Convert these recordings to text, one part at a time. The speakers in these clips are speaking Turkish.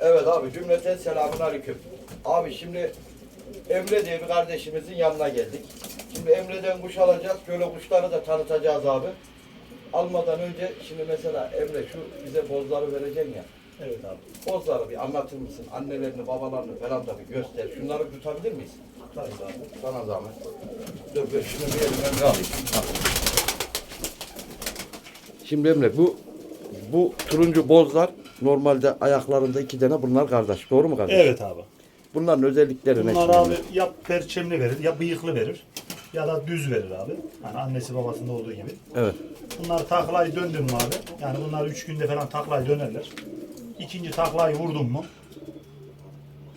Evet abi cümleten selamun aleyküm. Abi şimdi Emre diye bir kardeşimizin yanına geldik. Şimdi Emre'den kuş alacağız. Böyle kuşları da tanıtacağız abi. Almadan önce şimdi mesela Emre şu bize bozları vereceksin ya. Evet abi. Bozları bir anlatır mısın? Annelerini, babalarını falan da bir göster. Şunları tutabilir miyiz? Tabii abi. Sana zahmet. Dur ben şunu bir elimden alayım. Şimdi Emre bu bu turuncu bozlar normalde ayaklarında iki tane bunlar kardeş. Doğru mu kardeş? Evet abi. Bunların özellikleri ne? Bunlar şimdi? abi ya perçemli verir ya bıyıklı verir ya da düz verir abi. Yani annesi babasında olduğu gibi. Evet. Bunlar taklayı döndün mü abi? Yani bunlar üç günde falan taklayı dönerler. İkinci taklayı vurdun mu?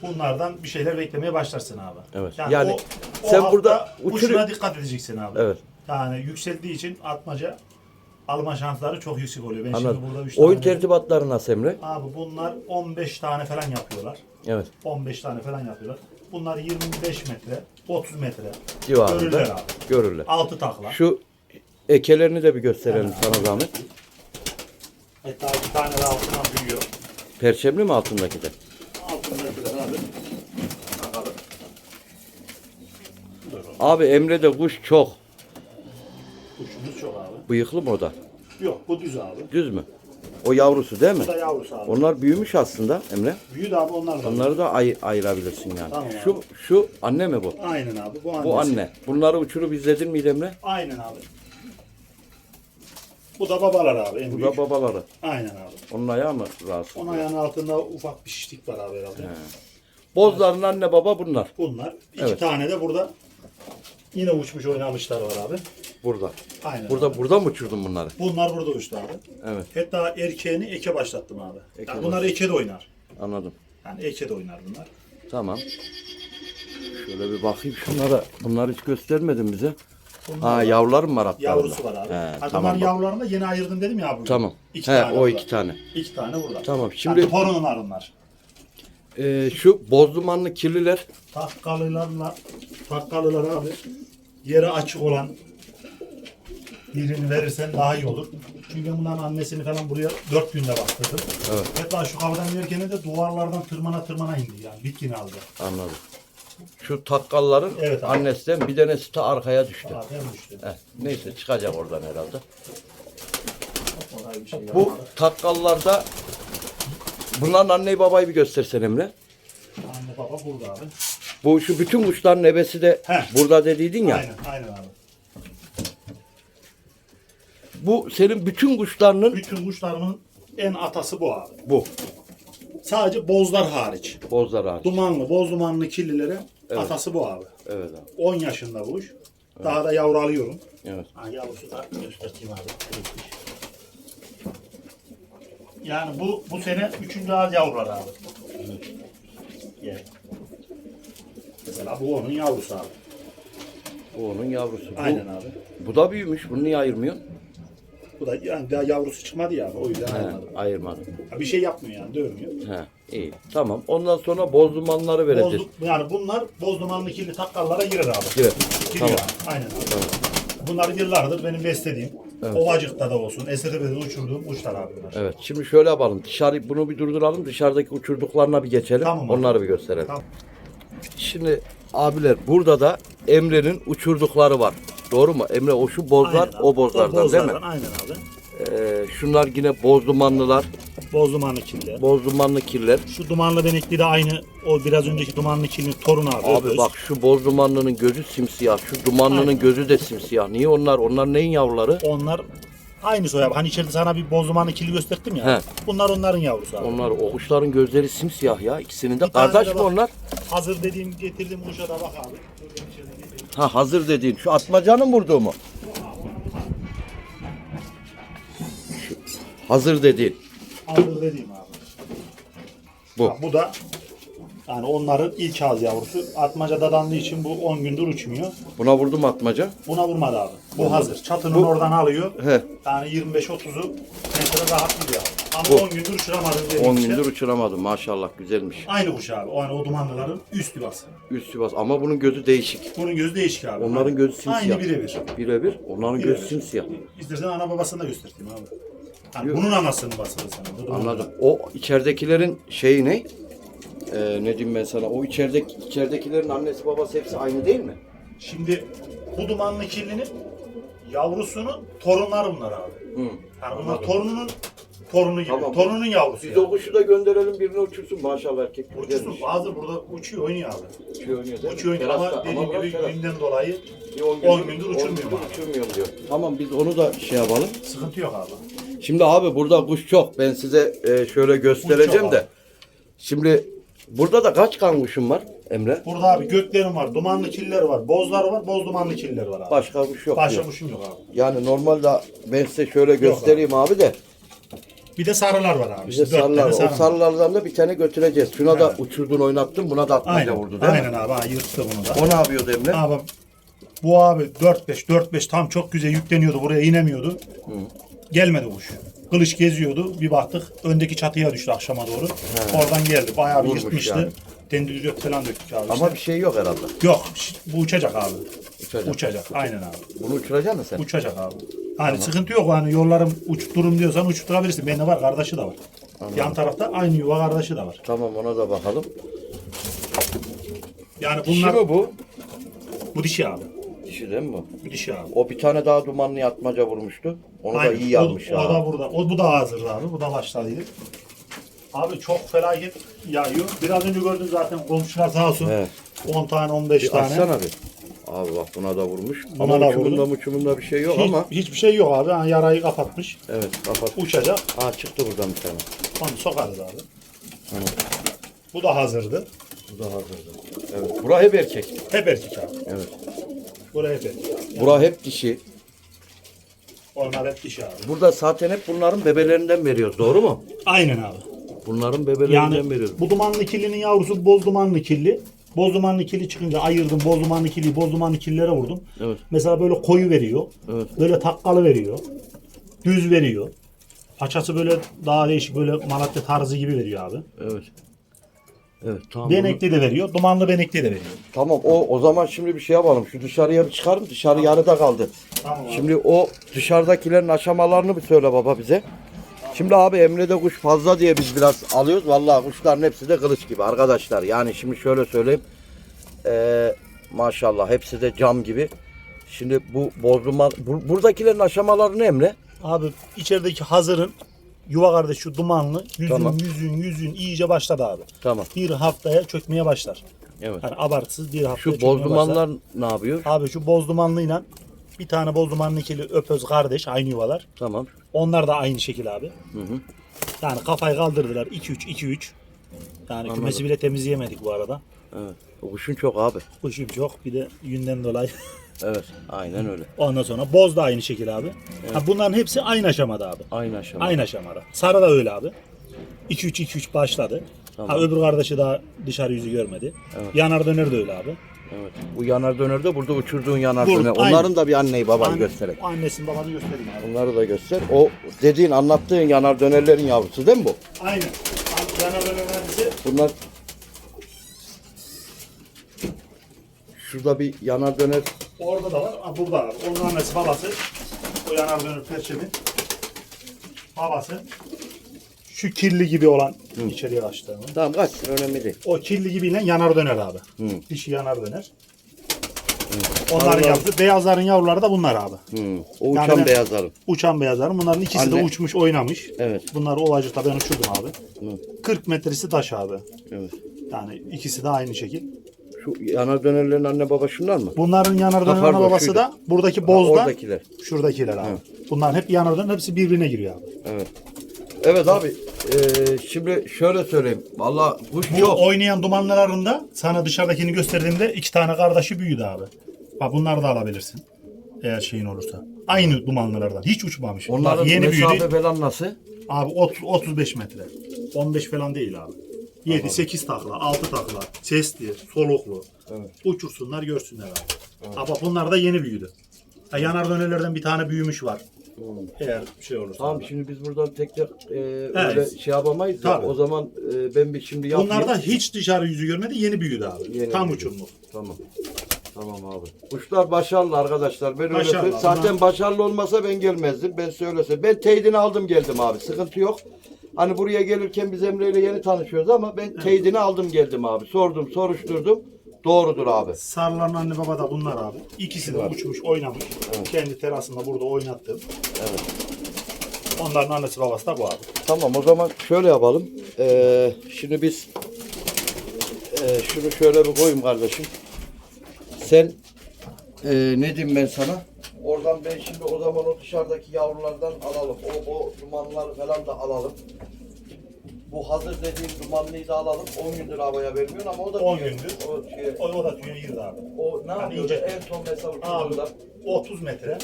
Bunlardan bir şeyler beklemeye başlarsın abi. Evet. Yani sen hafta burada uçuru- uçuna dikkat edeceksin abi. Evet. Yani yükseldiği için atmaca alma şansları çok yüksek oluyor. Ben Anladım. şimdi burada üç Oyun tane- tertibatları nasıl Emre? Abi bunlar 15 tane falan yapıyorlar. Evet. 15 tane falan yapıyorlar. Bunlar 25 metre, 30 metre. Civarında. Görürler abi. Görürler. 6 takla. Şu ekelerini de bir gösterelim sana zahmet. Hatta bir tane de altına büyüyor. Perçemli mi altındaki de? Altındakiler abi. Bakalım. Abi Emre'de kuş çok. Bıyıklı mı o da? Yok bu düz abi. Düz mü? O yavrusu değil mi? Bu da yavrusu abi. Onlar büyümüş aslında Emre. Büyüdü abi onlar da. Onları da ay- ayırabilirsin yani. Tamam abi. şu şu anne mi bu? Aynen abi. Bu annesi. Bu anne. Bunları uçurup izledin mi Emre? Aynen abi. Bu da babalar abi en Bu büyük. da babaları. Aynen abi. Onun ayağı mı rahatsız? Onun ayağının altında ufak bir şişlik var abi herhalde. Bozların anne baba bunlar. Bunlar. iki Evet. tane de burada yine uçmuş oynamışlar var abi. Burada. Aynen. Burada abi. burada mı uçurdun bunları? Bunlar burada uçtu abi. Evet. Hatta erkeğini eke başlattım abi. Eke yani bunlar eke de oynar. Anladım. Yani eke de oynar bunlar. Tamam. Şöyle bir bakayım şunlara. Bunları hiç göstermedin bize. Bunlar Ha da yavrular mı var hatta? yavrusu var abi. He, ha, tamam. bak. yavrularını da yeni ayırdım dedim ya abi. Tamam. İki He, tane o burada. iki tane. İki tane burada. Tamam, şimdi- Yani torunlar onlar. Ee, şu boz dumanlı kirliler. Takkalılarla takkalılar abi yeri açık olan birini verirsen daha iyi olur. Çünkü bunların annesini falan buraya dört günde bastırdım. Evet. Hatta şu kapıdan gelirken de duvarlardan tırmana tırmana indi yani bitkin aldı. Anladım. Şu takkalların Evet abi. annesinden bir tanesi de arkaya düştü. Zaten düştü. Heh, neyse çıkacak oradan herhalde. Bir şey Bu yapmadı. takkallarda bunların anneyi babayı bir göstersen Emre. Anne baba burada abi. Bu şu bütün kuşların ebesi de Heh. burada dediydin ya. Aynen aynen abi. Bu senin bütün kuşlarının Bütün kuşlarımın en atası bu abi. bu. Sadece bozlar hariç. Bozlar ağacı. Dumanlı, boz dumanlı kirlilere atası bu abi. Evet abi. 10 yaşında bu kuş. Daha da yavru alıyorum. Evet. Ha, yavrusu da göstereyim abi. Yani bu bu sene üçüncü ağız yavrular abi. Gel. Mesela bu onun yavrusu abi. Bu onun yavrusu. Bu, Aynen abi. bu da büyümüş. Bunu niye ayırmıyorsun? Bu da yani daha yavrusu çıkmadı ya abi. O yüzden He, ayırmadım. ayırmadım. Bir şey yapmıyor yani dövmüyor. He, iyi. Tamam. Ondan sonra boz dumanları Boz, vereceğiz. yani bunlar boz dumanlı kirli takkallara girer abi. Evet. Giriyor. Tamam. Aynen abi. Bunlar yıllardır benim beslediğim, Ovacık'ta da olsun, Esretepe'de uçurduğum uçlar abi bunlar. Evet. Şimdi şöyle yapalım. Dışarı bunu bir durduralım. Dışarıdaki uçurduklarına bir geçelim. Tamam abi. Onları bir gösterelim. Tamam. Şimdi abiler burada da Emre'nin uçurdukları var. Doğru mu? Emre o şu bozlar Aynen abi. o bozlardan değil mi? bozlardan, Aynen abi. Ee, şunlar yine boz dumanlılar. Boz dumanlı kirli. Boz dumanlı kirler. Şu dumanlı benekli de aynı o biraz önceki dumanlı kirlinin torunu abi. Abi bak şu boz dumanlının gözü simsiyah. Şu dumanlının Aynen. gözü de simsiyah. Niye onlar? Onlar neyin yavruları? Onlar aynı soy abi. Hani içeride sana bir boz dumanlı kirli gösterdim ya. He. Bunlar onların yavrusu abi. Onlar o kuşların gözleri simsiyah ya. İkisinin de Bir kardeş de mi bak. onlar? Hazır dediğim getirdiğim kuşa da bak abi. Dur ben içeride getireyim. Ha hazır dediğin. Şu atmacanın vurduğu mu? Şu, hazır dediğin. Hazır dediğim abi. Bu. Ha, bu da yani onların ilk ağız yavrusu. Atmaca dadandığı için bu 10 gündür uçmuyor. Buna vurdum atmaca. Buna vurmadı abi. Bu hazır. Çatının oradan alıyor. He. Yani 25-30'u mesela rahat gidiyor abi. Ama Bu. 10 gündür uçuramadım dediğim 10 işte. gündür uçuramadım. Maşallah güzelmiş. Aynı kuş abi. O, yani o dumanlıların üst yuvası. Üst yuvası ama bunun gözü değişik. Bunun gözü değişik abi. Onların gözü simsiyah. Aynı birebir. Birebir. Onların Birebir. gözü simsiyah. İstersen ana babasını da göstereyim abi. Yani bunun anasını basılı sana. Bu. Anladım. O içeridekilerin şeyi ne? Ee, ne diyeyim ben sana? O içerideki içeridekilerin annesi babası hepsi aynı değil mi? Şimdi bu dumanlı kirlinin yavrusunun torunları bunlar abi. Hı. Yani bunlar torununun torunu gibi. Tamam. Torunun yavrusu. Biz yani. o kuşu da gönderelim birini uçursun maşallah erkek. Uçuyorsun. Bazı burada uçuyor oynuyor abi. Uçuyor oynuyor değil mi? Uçuyor oynuyor Terasta, ama dediğim bırak gibi teras. günden dolayı Bir on 10 gündür gündür abi. uçurmuyorum diyor. Tamam biz onu da şey yapalım. sıkıntı yok abi. Şimdi abi burada kuş çok. Ben size e, şöyle göstereceğim de. Şimdi burada da kaç kan kuşun var Emre? Burada abi göklerim var, dumanlı killer var, bozlar var, boz dumanlı killer var abi. Başka kuş yok. Başka diyor. kuşum yok abi. Yani normalde ben size şöyle göstereyim abi. de. Bir de sarılar var abi. Bize İşte dört sarılar. tane O sarı var. sarılardan da bir tane götüreceğiz. Şuna da Evet. uçurdun oynattın. Buna da atmaca Aynen, vurdu değil aynen mi? abi. Ha, yırttı bunu da. O ne yapıyordu Emre? Abi bu abi 4-5 4-5 tam çok güzel yükleniyordu. Buraya inemiyordu. Gelmedi kuş. Kılıç geziyordu. Bir baktık öndeki çatıya düştü akşama doğru. Oradan geldi. Bayağı bir Vurmuş yırtmıştı. yani. Dendülücet falan döktük abi. Ama işte. bir şey yok herhalde. Yok bu uçacak abi. Uçacak. Uçacak. Aynen abi. Bunu uçuracaksın mı sen? Uçacak abi. Hani sıkıntı yok hani yollarım uçtururum diyorsan uçturabilirsin. Bende var kardeşi de var. Yan tarafta aynı yuva kardeşi de var. Tamam ona da bakalım. Yani Dişi bunlar mi bu? bu dişi abi. Dişi değil mi bu? Bu dişi abi. O bir tane daha dumanlı yatmaca vurmuştu. Onu da Aynen. iyi yapmış o, ya. o da burada. O bu da hazır abi. Bu da başladıydı. Abi çok felaket yağıyor. Biraz önce gördün zaten komşular sağ olsun. Evet. 10 tane 15 Bir tane. açsana bir. Abi bak buna da vurmuş. Buna ama da uçumunda vurdu. uçumunda bir şey yok Hiç- ama. hiçbir şey yok abi. Ha, yarayı kapatmış. Evet kapat. Uçacak. Aa çıktı buradan bir tane. Onu sokarız abi. Hani Bu da hazırdı. bu da hazırdı. Evet. Bura hep erkek. Hep erkek abi. Evet. Buraya hep erkek. Bura hep dişi. Onlar hep dişi abi. Burada zaten hep bunların bebelerinden veriyoruz. Doğru mu? Aynen abi. Bunların bebelerinden Yani veriyoruz. bu dumanlı kirlinin yavrusu boz dumanlı kirli. Boz dumanlı kirli çıkınca ayırdım boz dumanlı kirliyi boz dumanlı kirlilere vurdum. Evet. Mesela böyle koyu veriyor. Evet. Böyle takkalı veriyor. Düz veriyor. Paçası böyle daha değişik böyle Malatya tarzı gibi veriyor abi. Evet. Evet tamam. Benekli de veriyor. Dumanlı benekli de veriyor. Tamam o o zaman şimdi bir şey yapalım. Şu dışarıya bir çıkarım. Dışarı yarıda kaldı. Tamam abi. Şimdi o dışarıdakilerin aşamalarını bir söyle baba bize. Şimdi abi Emre'de kuş fazla diye biz biraz alıyoruz. Vallahi kuşların hepsi de kılıç gibi arkadaşlar. Yani şimdi şöyle söyleyeyim. Ee, maşallah hepsi de cam gibi. Şimdi bu bozulma bu, buradakilerin aşamaları ne Emre? Abi içerideki hazırın yuva kardeş şu dumanlı yüzün Tamam. yüzün yüzün iyice başladı abi. Tamam. Bir haftaya çökmeye başlar. Evet. Yani abartısız bir haftaya Şu çökmeye boz başlar. dumanlar ne yapıyor? Abi şu boz dumanlıyla bir tane boz dumanlı ikili öpöz kardeş aynı yuvalar. Tamam. Onlar da aynı şekil abi. Hı hı. Yani kafayı kaldırdılar 2-3 2-3. Yani kümesi bile temizleyemedik bu arada. Evet. Kuşun çok abi. Kuşum çok bir de yünden dolayı. Evet. Aynen öyle. Ondan sonra boz da aynı şekil abi. Ha, bunların hepsi aynı aşamada abi. Aynı aşama. Aynı aşamada. Sarı da öyle abi. 2-3-2-3 başladı. Tamam. Ha, öbür kardeşi daha dışarı yüzü görmedi. Evet. Yanar döner de öyle abi. Evet. Bu yanar döner de burada uçurduğun yanar Burada, döner. aynen. Onların da bir anneyi babayı Anne- göstererek. Annesini babanı göstereyim abi. Onları da göster. O dediğin anlattığın yanar dönerlerin yavrusu değil mi bu? Aynen. Yanar döner hepsi Bunlar Şurada bir yanar döner. Orada da var. Ha, burada var. Onun annesi babası. O yanar dönür perçemi. Babası. Şu kirli gibi olan içeriye kaçtığını. Tamam kaç önemli değil. O kirli gibiyle yanar döner abi. Hı. Dişi yanar döner. Onların yavrusu. Beyazların yavruları da bunlar abi. Hı. O Yani uçan ben- beyazların. Uçan beyazların. Bunların ikisi de Anne. uçmuş oynamış. Evet. Bunları Ovacık'ta ben uçurdum abi. Hı. 40 metresi taş abi. Evet. Yani ikisi de aynı şekil. Şu yanar dönerlerin anne baba şunlar mı? Bunların yanar döner pardon, babası şuydu. da buradaki bozda. oradakiler. Şuradakiler abi. Bunların hep yanar döner hepsi birbirine giriyor abi. Evet. Evet abi. eee, şimdi şöyle söyleyeyim. Valla kuş Bu yok. oynayan dumanlarında sana dışarıdakini gösterdiğimde iki tane kardeşi büyüdü abi. Bak bunları da alabilirsin. Eğer şeyin olursa. Aynı dumanlardan. Hiç uçmamış. Onların yeni mesafe büyüdü. falan nasıl? Abi 30, 35 metre. 15 falan değil abi. 7, 8 takla, 6 takla, sesli, soluklu. Evet. Uçursunlar görsünler abi. Ama bunlar da yeni büyüdü. Ha, yanar dönelerden bir tane büyümüş var. Eğer şey olursa. Tamam şimdi biz buradan tek tek eee, öyle şey yapamayız. da Tabii. O zaman eee, ben bir şimdi yapayım. Bunlar da hiç dışarı yüzü görmedi yeni büyüdü abi. Yeni Tam büyüdü. uçumluk. Tamam. Tamam abi. Kuşlar başarılı arkadaşlar. Ben öyle Başarılı. söyleyeyim. Zaten başarılı olmasa ben gelmezdim. Ben söylese. Ben teyidini aldım geldim abi. Sıkıntı yok. Hani buraya gelirken biz Emre ile yeni tanışıyoruz ama ben teyidini aldım geldim abi. Sordum, soruşturdum. Doğrudur abi. Sarıların anne baba da bunlar abi. İkisi de uçmuş, oynamış. Kendi terasında burada oynattım. Evet. Onların annesi babası da bu abi. Tamam o zaman şöyle yapalım. Ee, şimdi biz ee, şunu şöyle bir koyayım kardeşim. Sen ee, ne diyeyim ben sana? Oradan ben şimdi o zaman o dışarıdaki yavrulardan alalım. O, o dumanları falan da alalım. Bu hazır dediğim dumanlıyı da alalım. 10 gündür havaya vermiyorsun ama o da 10 tüyo- gündür. O, şey, O, o da tüyünü yırdı abi. o ne Yani yapıyor? ince- En son mesela uçurduğunda 30 metre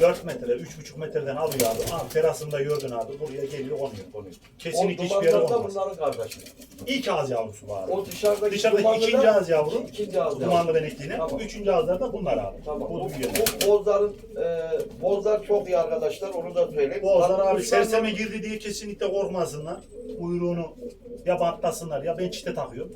4 metre, 3,5 metreden alıyor abi. Abi terasında gördün abi. Buraya geliyor konuyor. konuyor. Kesinlikle hiçbir yere da olmaz. bunların kardeşi. İlk ağız yavrusu bu abi. O dışarıdaki, Dışarıdaki dumanlı da- ikinci ağız yavru. İkinci ağız yavru. Dumanlı benekliğine. Tamam. Üçüncü ağızlar da bunlar abi. Tamam. Bu Bu, büyüyor. bu bozların e, bozlar çok iyi arkadaşlar. Onu da söyleyeyim. Boğazlar abi serseme girdi diye kesinlikle korkmasınlar. Kuyruğunu ya bantlasınlar ya ben çite takıyorum.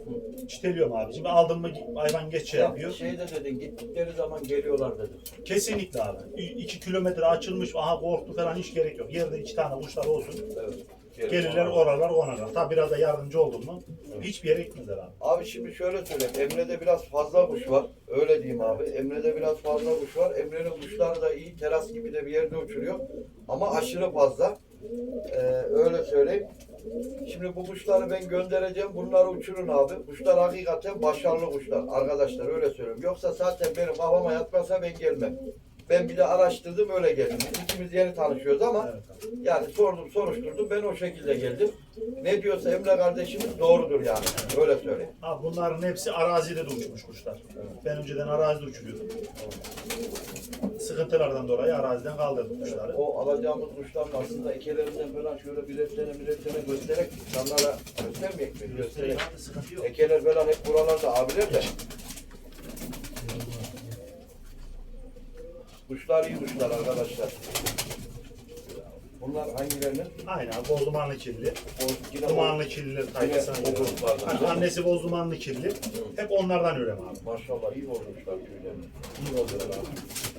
Çiteliyorum abi. Şimdi aldım mı hayvan geç şey yapıyor. Şey de dedin gittikleri zaman geliyorlar dedin. Kesinlikle abi. 2 kilometre açılmış aha korktu falan hiç gerek yok. Yerde iki tane kuşlar olsun. Evet. Gelirler oralar konarlar. Tabi biraz da yardımcı oldun mu hiçbir yere gitmezler abi. Abi şimdi şöyle söyleyeyim. Emre'de biraz fazla kuş var. Öyle diyeyim abi. Emre'de biraz fazla kuş var. Emre'nin kuşları da iyi. Teras gibi de bir yerde uçuruyor. Ama aşırı fazla. Ee, öyle söyleyeyim. Şimdi bu kuşları ben göndereceğim. Bunları uçurun abi. Kuşlar hakikaten başarılı kuşlar. Arkadaşlar öyle söylüyorum. Yoksa zaten benim kafama yatmasa ben gelmem. Ben bir de araştırdım öyle geldim. İkimiz yeni tanışıyoruz ama yani sordum soruşturdum ben o şekilde geldim. Ne diyorsa Emre kardeşimiz doğrudur yani. Öyle söyleyeyim. Abi bunların hepsi arazide de uçmuş kuşlar. Ben önceden arazide uçuruyordum. Sıkıntılardan dolayı araziden kaldırdım kuşları. O alacağımız kuşların aslında ekelerinden falan şöyle birer tane birer tane göstererek insanlara göstermeyek mi? Göstererek. Sıkıntı yok. Ekeler falan hep buralarda abiler de. Kuşlar iyi kuşlar arkadaşlar. Bunlar hangilerinin? Aynen bozdumanlı kirli. Yine Dumanlı Yine tayfasına göre. Hani annesi bozdumanlı kirli. Hep onlardan ürem abi. Maşallah iyi bozmuşlar tüylerini. İyi oldular abi.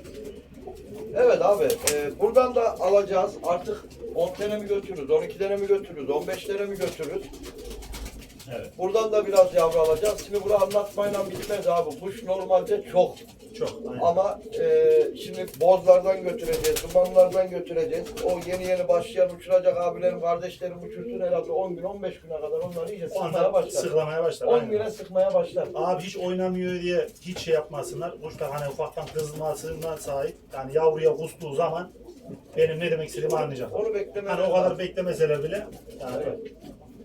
Evet abi, e, buradan da alacağız. Artık 10 tane mi götürürüz, 12 tane mi götürürüz, 15 tane mi götürürüz? Evet. Buradan da biraz yavru alacağız. Şimdi bunu anlatmayla bitmez abi. Kuş normalde çok. Çok. Aynen. Ama e, şimdi bozlardan götüreceğiz, dumanlardan götüreceğiz. O yeni yeni başlayan uçuracak abilerim, kardeşlerim uçursun herhalde 10 gün, 15 güne kadar onları iyice sıkmaya Onlar başlar. sıklamaya başlar. 10 aynen. güne sıkmaya başlar. Abi hiç oynamıyor diye hiç şey yapmasınlar. Kuşlar hani ufaktan kızmasına sahip. Yani yavruya kustuğu zaman benim ne demek istediğimi anlayacaklar. Onu beklemeleri Hani o kadar lazım. beklemeseler bile yani Evet.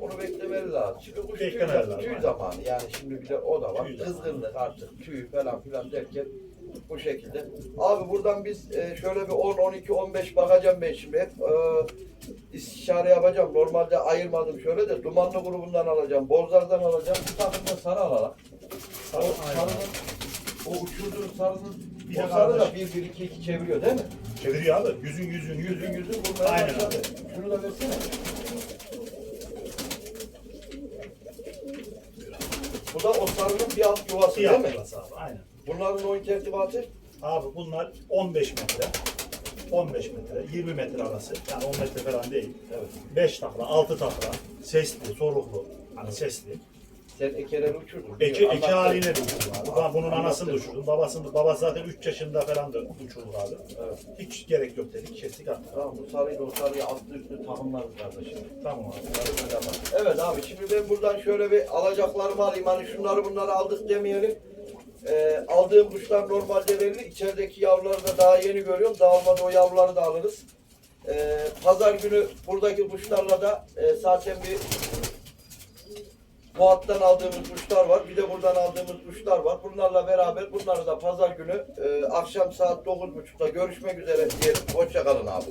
Onu beklemeli lazım. Şimdi kuş tüy, lazım, tüy zamanı yani şimdi bir de o da var. Tüy zamanı. Kızgınlık artık tüy falan filan derken bu şekilde. Abi buradan biz e, şöyle bir 10, 12, 15 bakacağım ben şimdi hep. E, istişare yapacağım. Normalde ayırmadım şöyle de dumanlı grubundan alacağım. Bozlardan alacağım. Bir takım da sarı alalım. Sarı, sarının o uçurduğun sarının Bir bir de o sarı da kardeş. 1, 1, 2, 2 çeviriyor değil mi? Çeviriyor abi. Yüzün yüzün yüzün Yüzün yüzün. vurmaya Aynen başladı. abi. Şunu da versene. Bu da o sarının bir alt yuvası değil mi? burası abi. Aynen. Bunların o tertibatı Abi bunlar 15 metre. 15 metre, 20 metre arası. Yani 10 metre falan değil. evet. 5 takla, 6 takla. Sesli, soluklu. Hani sesli. Sen ekeleri uçurdun. Eki, eki haline de uçurdum. Ben bunun anasını da uçurdum. Babasını, babası zaten 3 yaşında falan da uçurdu abi. Evet. Hiç gerek yok dedik. Kestik attık. Tamam bu sarıyı da o sarıyı altlı üstlü takımlarız kardeşim. Tamam abi. Bunları böyle yapalım. Evet abi şimdi ben buradan şöyle bir alacaklarımı alayım. Hani şunları bunları aldık demeyelim. Ee, aldığım kuşlar normalde belli. İçerideki yavruları da daha yeni görüyorum. Dağılmadı o yavruları da alırız. Ee, pazar günü buradaki kuşlarla da e, zaten bir Fuat'tan aldığımız kuşlar var. Bir de buradan aldığımız kuşlar var. Bunlarla beraber bunları da pazar günü e, akşam saat 9.30'da görüşmek üzere diyelim. Hoşçakalın abi.